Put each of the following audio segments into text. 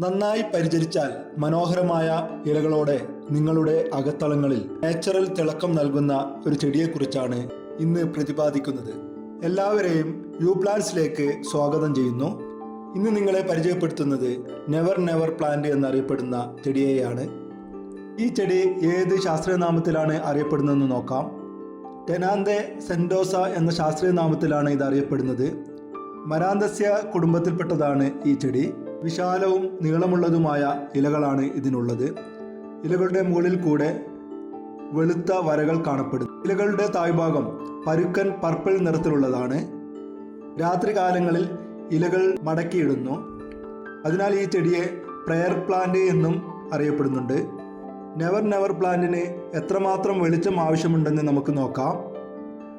നന്നായി പരിചരിച്ചാൽ മനോഹരമായ ഇലകളോടെ നിങ്ങളുടെ അകത്തളങ്ങളിൽ നാച്ചുറൽ തിളക്കം നൽകുന്ന ഒരു ചെടിയെക്കുറിച്ചാണ് ഇന്ന് പ്രതിപാദിക്കുന്നത്. എല്ലാവരെയും യു പ്ലാന്റ്സിലേക്ക് സ്വാഗതം ചെയ്യുന്നു. ഇന്ന് നിങ്ങളെ പരിചയപ്പെടുത്തുന്നത് നെവർ നെവർ പ്ലാന്റ് എന്നറിയപ്പെടുന്ന ചെടിയെയാണ്. ഈ ചെടി ഏത് ശാസ്ത്രീയനാമത്തിലാണ് അറിയപ്പെടുന്നതെന്ന് നോക്കാം. ടെനാന്തെ സെൻഡോസ എന്ന ശാസ്ത്രീയ നാമത്തിലാണ് ഇത് അറിയപ്പെടുന്നത്. മരാന്തസ്യ കുടുംബത്തിൽപ്പെട്ടതാണ് ഈ ചെടി. വിശാലവും നീളമുള്ളതുമായ ഇലകളാണ് ഇതിനുള്ളത്. ഇലകളുടെ മുകളിൽ കൂടെ വെളുത്ത വരകൾ കാണപ്പെടുന്നു. ഇലകളുടെ താഴ്ഭാഗം പരുക്കൻ പർപ്പിൾ നിറത്തിലുള്ളതാണ്. രാത്രികാലങ്ങളിൽ ഇലകൾ മടക്കിയിടുന്നു. അതിനാൽ ഈ ചെടിയെ പ്രെയർ പ്ലാന്റ് എന്നും അറിയപ്പെടുന്നുണ്ട്. നെവർ നെവർ പ്ലാന്റിന് എത്രമാത്രം വെളിച്ചം ആവശ്യമുണ്ടെന്ന് നമുക്ക് നോക്കാം.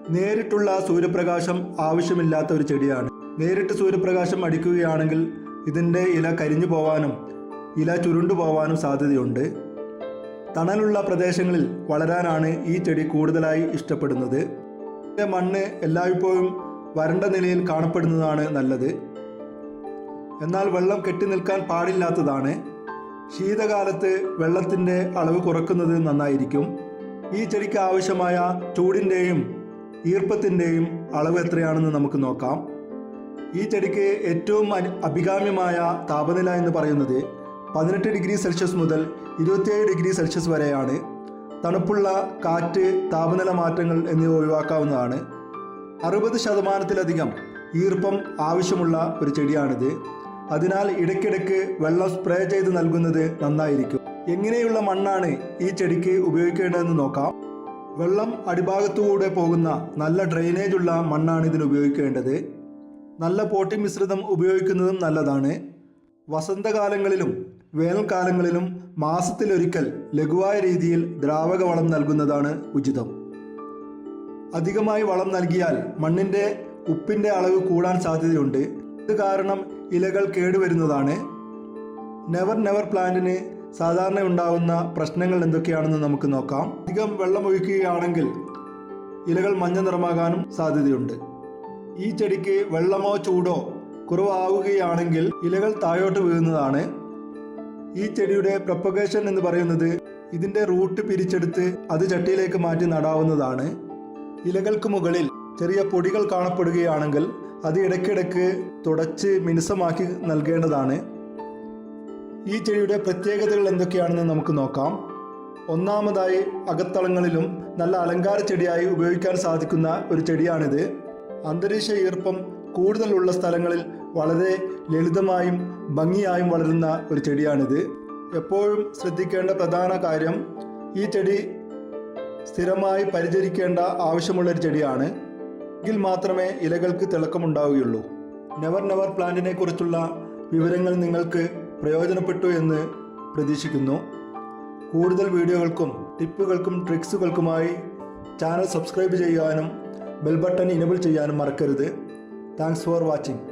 നേരിട്ടുള്ള സൂര്യപ്രകാശം ആവശ്യമില്ലാത്ത ഒരു ചെടിയാണ്. നേരിട്ട് സൂര്യപ്രകാശം അടിക്കുകയാണെങ്കിൽ ഇതിന്റെ ഇല കരിഞ്ഞു പോവാനും ഇല ചുരുണ്ടു പോവാനും സാധ്യതയുണ്ട്. തണലുള്ള പ്രദേശങ്ങളിൽ വളരാനാണ് ഈ ചെടി കൂടുതലായി ഇഷ്ടപ്പെടുന്നത്. ഇതിന്റെ മണ്ണ് എല്ലായ്പ്പോഴും വരണ്ട നിലയിൽ കാണപ്പെടുന്നതാണ് നല്ലത്. എന്നാൽ വെള്ളം കെട്ടി നിൽക്കാൻ പാടില്ലാത്തതാണ്. ശീതകാലത്ത് വെള്ളത്തിന്റെ അളവ് കുറക്കുന്നത് നന്നായിരിക്കും. ഈ ചെടിക്ക് ആവശ്യമായ ചൂടിന്റെയും ഈർപ്പത്തിന്റെയും അളവ് എത്രയാണെന്ന് നമുക്ക് നോക്കാം. ഈ ചെടിക്ക് ഏറ്റവും അഭികാമ്യമായ താപനില എന്ന് പറയുന്നത് പതിനെട്ട് ഡിഗ്രി സെൽഷ്യസ് മുതൽ ഇരുപത്തിയേഴ് ഡിഗ്രി സെൽഷ്യസ് വരെയാണ്. തണുപ്പുള്ള കാറ്റ് താപനില മാറ്റങ്ങൾ എന്നിവ ഒഴിവാക്കാവുന്നതാണ്. അറുപത് ശതമാനത്തിലധികം ഈർപ്പം ആവശ്യമുള്ള ഒരു ചെടിയാണിത്. അതിനാൽ ഇടയ്ക്കിടയ്ക്ക് വെള്ളം സ്പ്രേ ചെയ്ത് നൽകുന്നത് നന്നായിരിക്കും. എങ്ങനെയുള്ള മണ്ണാണ് ഈ ചെടിക്ക് ഉപയോഗിക്കേണ്ടതെന്ന് നോക്കാം. വെള്ളം അടിഭാഗത്തുകൂടെ പോകുന്ന നല്ല ഡ്രെയിനേജ് ഉള്ള മണ്ണാണ് ഇതിന് ഉപയോഗിക്കേണ്ടത്. നല്ല പോട്ടി മിശ്രിതം ഉപയോഗിക്കുന്നതും നല്ലതാണ്. വസന്തകാലങ്ങളിലും വേനൽക്കാലങ്ങളിലും മാസത്തിലൊരിക്കൽ ലഘുവായ രീതിയിൽ ദ്രാവക വളം നൽകുന്നതാണ് ഉചിതം. അധികമായി വളം നൽകിയാൽ മണ്ണിന്റെ ഉപ്പിന്റെ അളവ് കൂടാൻ സാധ്യതയുണ്ട്. ഇത് കാരണം ഇലകൾ കേടുവരുന്നതാണ്. നെവർ നെവർ പ്ലാന്റിന് സാധാരണ ഉണ്ടാകുന്ന പ്രശ്നങ്ങൾ എന്തൊക്കെയാണെന്ന് നമുക്ക് നോക്കാം. അധികം വെള്ളം ഒഴിക്കുകയാണെങ്കിൽ ഇലകൾ മഞ്ഞ നിറമാകാനും സാധ്യതയുണ്ട്. ഈ ചെടിക്ക് വെള്ളമോ ചൂടോ കുറവാവുകയാണെങ്കിൽ ഇലകൾ താഴോട്ട് വീഴുന്നതാണ്. ഈ ചെടിയുടെ പ്രൊപ്പഗേഷൻ എന്ന് പറയുന്നത് ഇതിന്റെ റൂട്ട് പിരിച്ചെടുത്ത് അത് ചട്ടിയിലേക്ക് മാറ്റി നടാവുന്നതാണ്. ഇലകൾക്ക് മുകളിൽ ചെറിയ പൊടികൾ കാണപ്പെടുകയാണെങ്കിൽ അത് ഇടയ്ക്കിടയ്ക്ക് തുടച്ച് മിനുസമാക്കി നൽകേണ്ടതാണ്. ഈ ചെടിയുടെ പ്രത്യേകതകൾ എന്തൊക്കെയാണെന്ന് നമുക്ക് നോക്കാം. ഒന്നാമതായി അകത്തളങ്ങളിലും നല്ല അലങ്കാര ചെടിയായി ഉപയോഗിക്കാൻ സാധിക്കുന്ന ഒരു ചെടിയാണിത്. അന്തരീക്ഷ ഈർപ്പം കൂടുതലുള്ള സ്ഥലങ്ങളിൽ വളരെ ലളിതമായും ഭംഗിയായും വളരുന്ന ഒരു ചെടിയാണിത്. എപ്പോഴും ശ്രദ്ധിക്കേണ്ട പ്രധാന കാര്യം ഈ ചെടി സ്ഥിരമായി പരിചരിക്കേണ്ട ആവശ്യമുള്ള ഒരു ചെടിയാണ്. എങ്കിൽ മാത്രമേ ഇലകൾക്ക് തിളക്കമുണ്ടാവുകയുള്ളൂ. നെവർ നെവർ പ്ലാന്റിനെ കുറിച്ചുള്ള വിവരങ്ങൾ നിങ്ങൾക്ക് പ്രയോജനപ്പെട്ടു എന്ന് പ്രതീക്ഷിക്കുന്നു. കൂടുതൽ വീഡിയോകൾക്കും ടിപ്പുകൾക്കും ട്രിക്സുകൾക്കുമായി ചാനൽ സബ്സ്ക്രൈബ് ചെയ്യാനും ബെൽ ബട്ടൺ ഇനബിൾ ചെയ്യാനും മറക്കരുത് താങ്ക്സ് ഫോർ വാച്ചിങ്